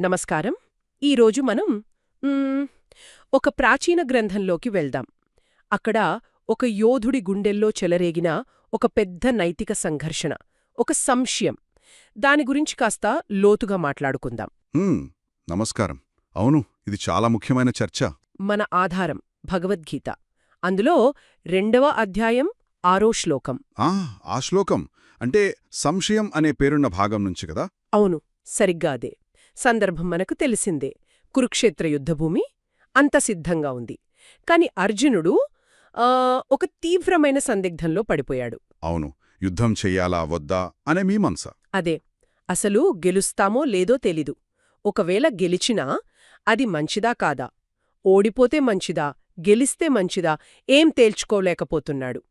నమస్కారం. ఈరోజు మనం ఒక ప్రాచీన గ్రంథంలోకి వెళ్దాం. అక్కడ ఒక యోధుడి గుండెల్లో చెలరేగిన ఒక పెద్ద నైతిక సంఘర్షణ ఒక సంశయం. దాని గురించి కాస్త లోతుగా మాట్లాడుకుందాం. నమస్కారం. అవును ఇది చాలా ముఖ్యమైన చర్చ. మన ఆధారం భగవద్గీత. అందులో రెండవ అధ్యాయం ఆరో శ్లోకం. ఆ ఆ శ్లోకం. అంటే సంశయం అనే పేరున్న భాగం నుంచి కదా? అవును సరిగ్గా అదే. సందర్భం మనకు తెలిసిందే. కురుక్షేత్ర యుద్ధభూమి అంత సిద్ధంగా ఉంది. కాని అర్జునుడు ఒక తీవ్రమైన సందిగ్ధంలో పడిపోయాడు. అవును. యుద్ధం చెయ్యాలా వద్దా అనే మీమాంస. అదే. అసలు గెలుస్తామో లేదో తెలీదు. ఒకవేళ గెలిచినా అది మంచిదా కాదా? ఓడిపోతే మంచిదా? గెలిస్తే మంచిదా? ఏం తేల్చుకోలేకపోతున్నాడు.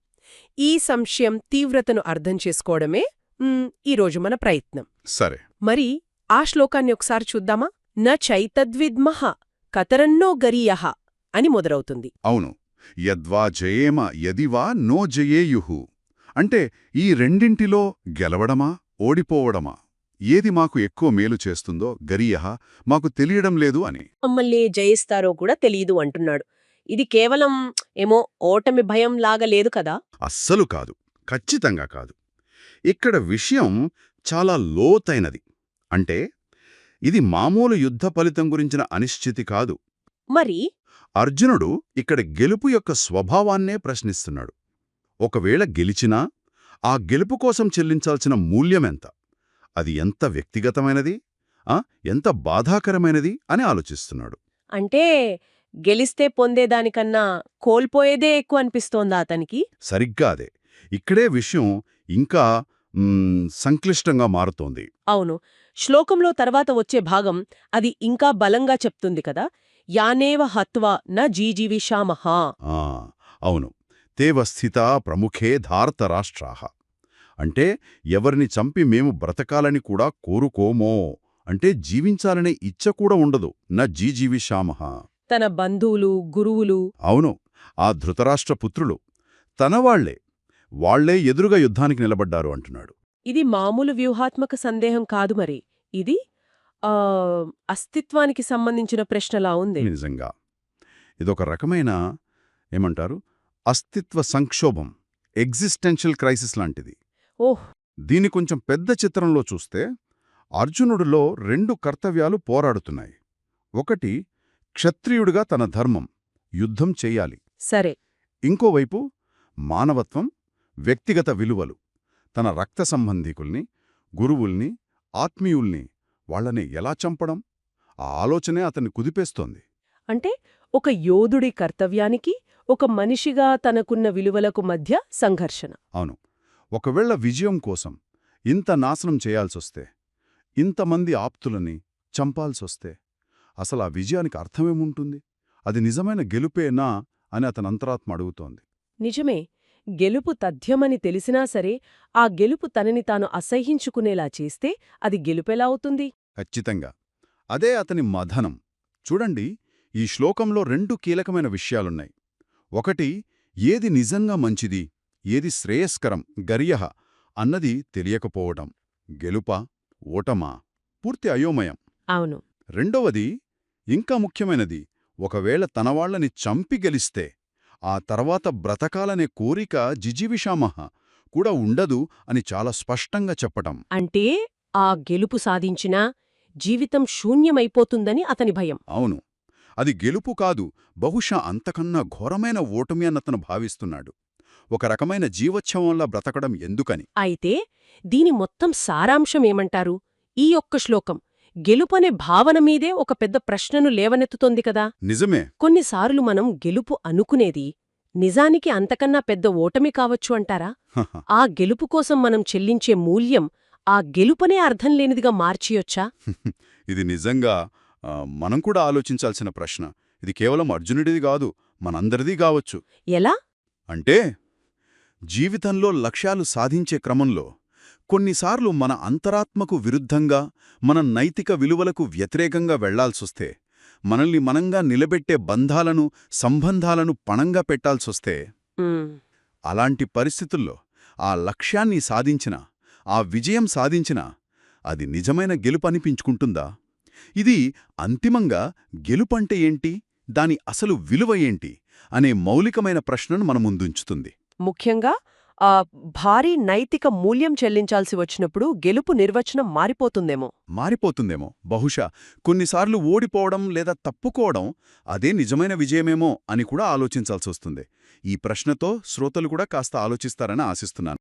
ఈ సంశయం తీవ్రతను అర్థం చేసుకోవడమే ఈరోజు మన ప్రయత్నం. సరే. మరి ఆ శ్లోకాన్ని ఒకసారి చూద్దామా? న చైతద్విద్మః కతరన్నో గరీయః అని మొదలవుతుంది. అవును. యద్వా జయేమ యదివా నో జయేయుహు. అంటే ఈ రెండింటిలో గెలవడమా? ఓడిపోవడమా? ఏది మాకు ఎక్కువ మేలు చేస్తుందో గరీయహ మాకు తెలియడం లేదు అని. మమ్మల్ని జయిస్తారో కూడా తెలియదు అంటున్నాడు. ఇది కేవలం ఏమో ఓటమి భయం లాగా లేదు కదా? అస్సలు కాదు. ఖచ్చితంగా కాదు. ఇక్కడ విషయం చాలా లోతైనది. అంటే ఇది మామూలు యుద్ధ ఫలితం గురించిన అనిశ్చితి కాదు. మరి? అర్జునుడు ఇక్కడ గెలుపు యొక్క స్వభావాన్నే ప్రశ్నిస్తున్నాడు. ఒకవేళ గెలిచినా ఆ గెలుపు కోసం చెల్లించాల్సిన మూల్యమెంత? అది ఎంత వ్యక్తిగతమైనది? ఆ ఎంత బాధాకరమైనది? అని ఆలోచిస్తున్నాడు. అంటే గెలిస్తే పొందేదానికన్నా కోల్పోయేదే ఎక్కువ అనిపిస్తోందా అతనికి? సరిగ్గా అదే. ఇక్కడే విషయం ఇంకా సంక్లిష్టంగా మారుతోంది. అవును. శ్లోకంలో తర్వాత వచ్చే భాగం అది ఇంకా బలంగా చెప్తుంది కదా. యానేవ హత్వా న జీజీవిషామహా. ఆ అవును. తేవస్థితా ప్రముఖే ధార్తరాష్ట్రాహ అంటే ఎవరిని చంపి మేము బ్రతకాలని కూడా కోరుకోమో అంటే జీవించాలనే ఇచ్చ కూడా ఉండదు. న జీజీవిషామహ. తన బంధువులు గురువులు. అవును. ఆ ధృతరాష్ట్ర పుత్రులు. తనవాళ్ళే వాళ్ళే ఎదురుగా యుద్ధానికి నిలబడ్డారు అంటున్నాడు. ఇది మామూలు వ్యూహాత్మక సందేహం కాదు మరి. ఇది ఆ అస్తిత్వానికి సంబంధించిన ప్రశ్నలా ఉంది. నిజంగా. ఇదొక రకమైన ఏమంటారు అస్తిత్వ సంక్షోభం ఎగ్జిస్టెన్షియల్ క్రైసిస్ లాంటిది. ఓహ్! దీని కొంచెం పెద్ద చిత్రంలో చూస్తే అర్జునుడిలో రెండు కర్తవ్యాలు పోరాడుతున్నాయి. ఒకటి క్షత్రియుడిగా తన ధర్మం యుద్ధం చెయ్యాలి సరే. ఇంకోవైపు మానవత్వం వ్యక్తిగత విలువలు. తన రక్త సంబంధీకుల్ని గురువుల్ని ఆత్మీయుల్ని వాళ్ళని ఎలా చంపడం? ఆ ఆలోచనే అతన్ని కుదిపేస్తోంది. అంటే ఒక యోధుడి కర్తవ్యానికి ఒక మనిషిగా తనకున్న విలువలకు మధ్య సంఘర్షణ. అవును. ఒకవేళ విజయం కోసం ఇంత నాశనం చేయాల్సొస్తే ఇంతమంది ఆప్తులని చంపాల్సొస్తే అసలు ఆ విజయానికి అర్థమేముంటుంది? అది నిజమైన గెలుపేనా అని అతని అంతరాత్మ అడుగుతోంది. నిజమే. గెలుపు తథ్యమని తెలిసినా సరే ఆ గెలుపు తనని తాను అసహ్యించుకునేలా చేస్తే అది గెలుపెలా అవుతుంది? ఖచ్చితంగా. అదే అతని మథనం చూడండి ఈ శ్లోకంలో రెండు కీలకమైన విషయాలున్నాయి. ఒకటి ఏది నిజంగా మంచిది? ఏది శ్రేయస్కరం? గర్యహ అన్నది తెలియకపోవటం గెలుపా? ఓటమా? పూర్తి అయోమయం. అవును. రెండవది ఇంకా ముఖ్యమైనది ఒకవేళ తనవాళ్ళని చంపి గెలిస్తే ఆ తర్వాత బ్రతకాలనే కోరిక జిజివిషామహ కూడా ఉండదు అని చాలా స్పష్టంగా చెప్పటం. అంటే ఆ గెలుపు సాధించినా జీవితం శూన్యమైపోతుందని అతని భయం. అవును. అది గెలుపు కాదు బహుశా అంతకన్నా ఘోరమైన ఓటమి అన్నతను భావిస్తున్నాడు. ఒక రకమైన జీవోత్సవంలా బ్రతకడం ఎందుకని? అయితే దీని మొత్తం సారాంశమేమంటారు ఈ ఒక్క శ్లోకం. గెలుపనే భావన మీదే ఒక పెద్ద ప్రశ్నను లేవనెత్తుతోంది కదా. నిజమే. కొన్నిసార్లు మనం గెలుపు అనుకునేది నిజానికి అంతకన్నా పెద్ద ఓటమి కావచ్చు అంటారా. ఆ గెలుపు కోసం మనం చెల్లించే మూల్యం ఆ గెలుపనే అర్థం లేనిదిగా మార్చియొచ్చా? ఇది నిజంగా మనం కూడా ఆలోచించాల్సిన ప్రశ్న. ఇది కేవలం అర్జునుడిది కాదు మనందరిది కావచ్చు. ఎలా? అంటే జీవితంలో లక్ష్యాలు సాధించే క్రమంలో కొన్నిసార్లు మన అంతరాత్మకు విరుద్ధంగా మన నైతిక విలువలకు వ్యతిరేకంగా వెళ్ళాల్సొస్తే మనల్ని మనంగా నిలబెట్టే బంధాలను సంబంధాలను పణంగా పెట్టాల్సొస్తే అలాంటి పరిస్థితుల్లో ఆ లక్ష్యాన్ని సాధించిన ఆ విజయం సాధించిన అది నిజమైన గెలుపనిపించుకుంటుందా ఇది అంతిమంగా గెలుపంటే ఏంటి? దాని అసలు విలువ ఏంటి? అనే మౌలికమైన ప్రశ్నను మన ముందుంచుతుంది. ముఖ్యంగా భారీ నైతిక మూల్యం చెల్లించాల్సి వచ్చినప్పుడు గెలుపు నిర్వచనం మారిపోతుందేమో. మారిపోతుందేమో. బహుశా కొన్నిసార్లు ఓడిపోవడం లేదా తప్పుకోవడం అదే నిజమైన విజయమేమో అని కూడా ఆలోచించాల్సొస్తుంది. ఈ ప్రశ్నతో శ్రోతలు కూడా కాస్త ఆలోచిస్తారని ఆశిస్తున్నాను.